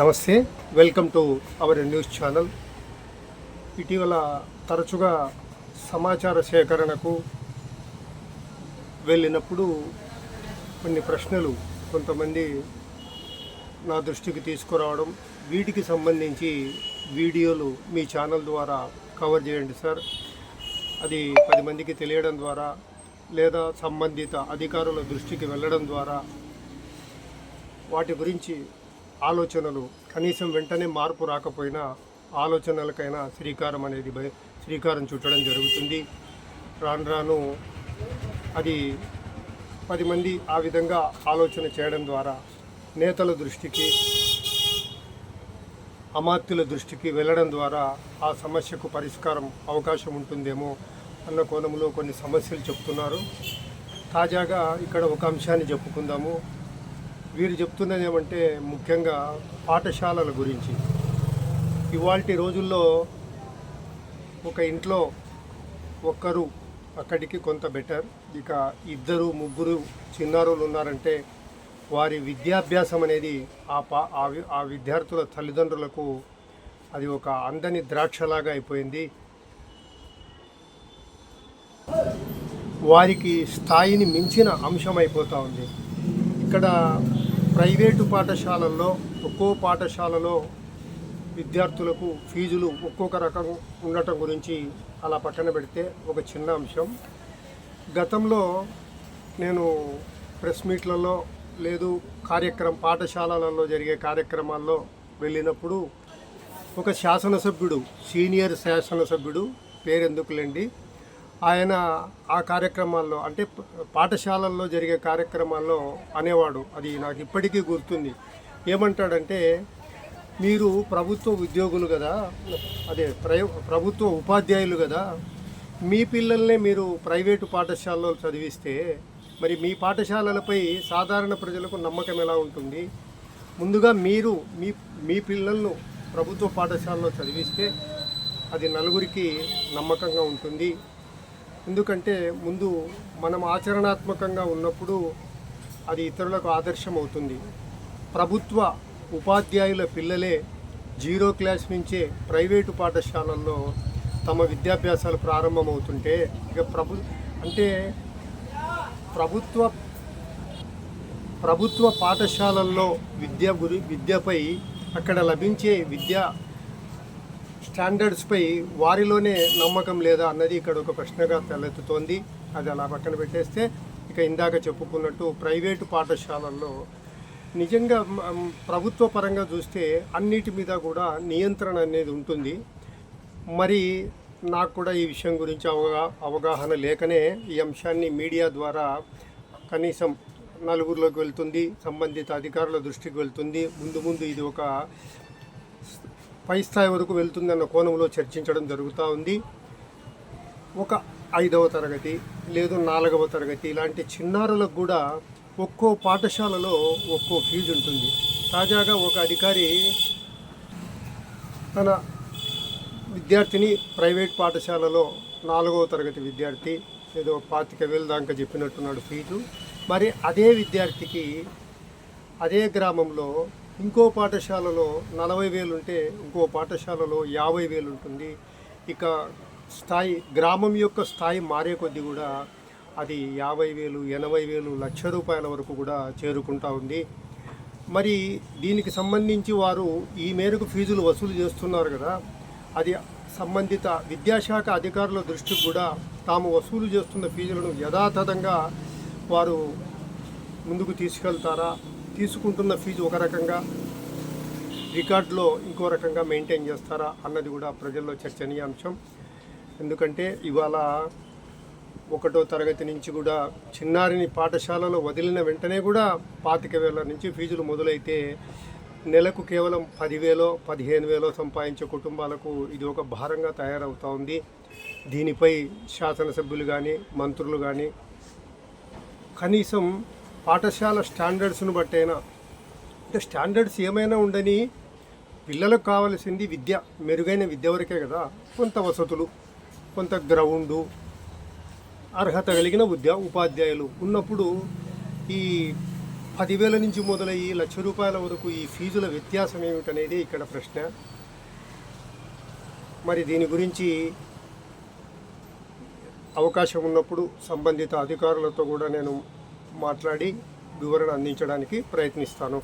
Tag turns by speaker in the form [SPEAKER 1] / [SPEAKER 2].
[SPEAKER 1] నమస్తే. Welcome to our news channel ఇటీవల తరచుగా సమాచార సేకరణకు వెళ్ళినప్పుడు కొన్ని ప్రశ్నలు కొంతమంది నా దృష్టికి తీసుకురావడం వీటికి సంబంధించి వీడియోలు మీ ఛానల్ ద్వారా కవర్ చేయండి సార్. అది పది మందికి తెలియడం ద్వారా లేదా సంబంధిత అధికారుల దృష్టికి వెళ్ళడం ద్వారా వాటి గురించి ఆలోచనలు కనీసం వెంటనే మార్పు రాకపోయినా ఆలోచనలకైనా శ్రీకారం అనేది శ్రీకారం చుట్టడం జరుగుతుంది. రాను రాను అది పది మంది ఆ విధంగా ఆలోచన చేయడం ద్వారా నేతల దృష్టికి అమాత్యుల దృష్టికి వెళ్ళడం ద్వారా ఆ సమస్యకు పరిష్కారం అవకాశం ఉంటుందేమో అన్న కోణంలో కొన్ని సమస్యలు చెప్తున్నారు. తాజాగా ఇక్కడ ఒక అంశాన్ని చెప్పుకుందాము. వీరు చెప్తున్నది ఏమంటే ముఖ్యంగా పాఠశాలల గురించి. ఇవాళ రోజుల్లో ఒక ఇంట్లో ఒక్కరు అక్కడికి కొంత బెటర్. ఇక ఇద్దరు ముగ్గురు చిన్నారులు ఉన్నారంటే వారి విద్యాభ్యాసం అనేది ఆ పా ఆ ఆ విద్యార్థుల తల్లిదండ్రులకు అది ఒక అందని ద్రాక్షలాగా అయిపోయింది. వారికి స్థాయిని మించిన అంశం అయిపోతూ ఉంది. ఇక్కడ ప్రైవేటు పాఠశాలల్లో ఒక్కో పాఠశాలలో విద్యార్థులకు ఫీజులు ఒక్కొక్క రకం ఉండటం గురించి అలా పక్కన పెడితే ఒక చిన్న అంశం. గతంలో నేను ప్రెస్ మీట్లలో లేదు కార్యక్రమం పాఠశాలలలో జరిగే కార్యక్రమాల్లో వెళ్ళినప్పుడు ఒక శాసనసభ్యుడు సీనియర్ శాసనసభ్యుడు పేరెందుకులేండి. ఆయన ఆ కార్యక్రమాల్లో అంటే పాఠశాలల్లో జరిగే కార్యక్రమాల్లో అనేవాడు. అది నాకు ఇప్పటికీ గుర్తుంది. ఏమంటాడంటే మీరు ప్రభుత్వ ఉద్యోగులు కదా అదే ప్రభుత్వ ఉపాధ్యాయులు కదా మీ పిల్లల్ని మీరు ప్రైవేటు పాఠశాలలో చదివిస్తే మరి మీ పాఠశాలలపై సాధారణ ప్రజలకు నమ్మకం ఎలా ఉంటుంది? ముందుగా మీరు మీ మీ పిల్లలను ప్రభుత్వ పాఠశాలలో చదివిస్తే అది నలుగురికి నమ్మకంగా ఉంటుంది. ఎందుకంటే ముందు మనం ఆచరణాత్మకంగా ఉన్నప్పుడు అది ఇతరులకు ఆదర్శం అవుతుంది ప్రభుత్వ ఉపాధ్యాయుల పిల్లలే జీరో క్లాస్ నుంచే ప్రైవేటు పాఠశాలల్లో తమ విద్యాభ్యాసాలు ప్రారంభమవుతుంటే ఇక ప్రభు అంటే ప్రభుత్వ ప్రభుత్వ పాఠశాలల్లో విద్య గురి విద్యపై అక్కడ లభించే విద్యా స్టాండర్డ్స్పై వారిలోనే నమ్మకం లేదా అన్నది ఇక్కడ ఒక ప్రశ్నగా తలెత్తుతోంది. అది అలా పక్కన పెట్టేస్తే ఇక ఇందాక చెప్పుకున్నట్టు ప్రైవేటు పాఠశాలల్లో నిజంగా ప్రభుత్వ పరంగా చూస్తే అన్నిటి మీద కూడా నియంత్రణ అనేది ఉంటుంది. మరి నాకు కూడా ఈ విషయం గురించి అవగా అవగాహన లేకనే ఈ అంశాన్ని మీడియా ద్వారా కనీసం నలుగురిలోకి వెళ్తుంది సంబంధిత అధికారుల దృష్టికి వెళ్తుంది. ముందు ముందు ఇది ఒక పై స్థాయి వరకు వెళ్తుందన్న కోణంలో చర్చించడం జరుగుతూ ఉంది. ఒక ఐదవ తరగతి లేదు నాలుగవ తరగతి ఇలాంటి చిన్నారులకు కూడా ఒక్కో పాఠశాలలో ఒక్కో ఫీజు ఉంటుంది. తాజాగా ఒక అధికారి తన విద్యార్థిని ప్రైవేట్ పాఠశాలలో నాలుగవ తరగతి విద్యార్థి ఏదో పాతిక వేలు దాకా చెప్పినట్టున్నాడు ఫీజు. మరి అదే విద్యార్థికి అదే గ్రామంలో ఇంకో పాఠశాలలో నలభై వేలు ఉంటే ఇంకో పాఠశాలలో యాభై వేలు ఉంటుంది. ఇక స్థాయి గ్రామం యొక్క స్థాయి మారే కొద్దీ కూడా అది యాభై వేలు ఎనభై వేలు లక్ష రూపాయల వరకు కూడా చేరుకుంటా ఉంది. మరి దీనికి సంబంధించి వారు ఈ మేరకు ఫీజులు వసూలు చేస్తున్నారు కదా అది సంబంధిత విద్యాశాఖ అధికారుల దృష్టికి కూడా తాము వసూలు చేస్తున్న ఫీజులను యథాతథంగా వారు ముందుకు తీసుకెళ్తారా? తీసుకుంటున్న ఫీజు ఒక రకంగా రికార్డులో ఇంకో రకంగా మెయింటైన్ చేస్తారా అన్నది కూడా ప్రజల్లో చర్చనీయాంశం. ఎందుకంటే ఇవాళ ఒకటో తరగతి నుంచి కూడా చిన్నారిని పాఠశాలలో వదిలిన వెంటనే కూడా పాతిక వేల నుంచి ఫీజులు మొదలైతే నెలకు కేవలం పదివేలో పదిహేను వేలో సంపాదించే కుటుంబాలకు ఇది ఒక భారంగా తయారవుతూ ఉంది. దీనిపై శాసనసభ్యులు కానీ మంత్రులు కానీ కనీసం పాఠశాల స్టాండర్డ్స్ను బట్టైనా? అంటే స్టాండర్డ్స్ ఏమైనా ఉండని పిల్లలకు కావలసింది విద్య మెరుగైన విద్య వరకే కదా. కొంత వసతులు కొంత గ్రౌండు అర్హత కలిగిన ఉద్యా ఉపాధ్యాయులు ఉన్నప్పుడు ఈ పదివేల నుంచి మొదలయ్యి లక్ష రూపాయల వరకు ఈ ఫీజుల వ్యత్యాసం ఏమిటనేది ఇక్కడ ప్రశ్న. మరి దీని గురించి అవకాశం ఉన్నప్పుడు సంబంధిత అధికారులతో కూడా నేను మాట్లాడి వివరణ అందించడానికి ప్రయత్నిస్తాను.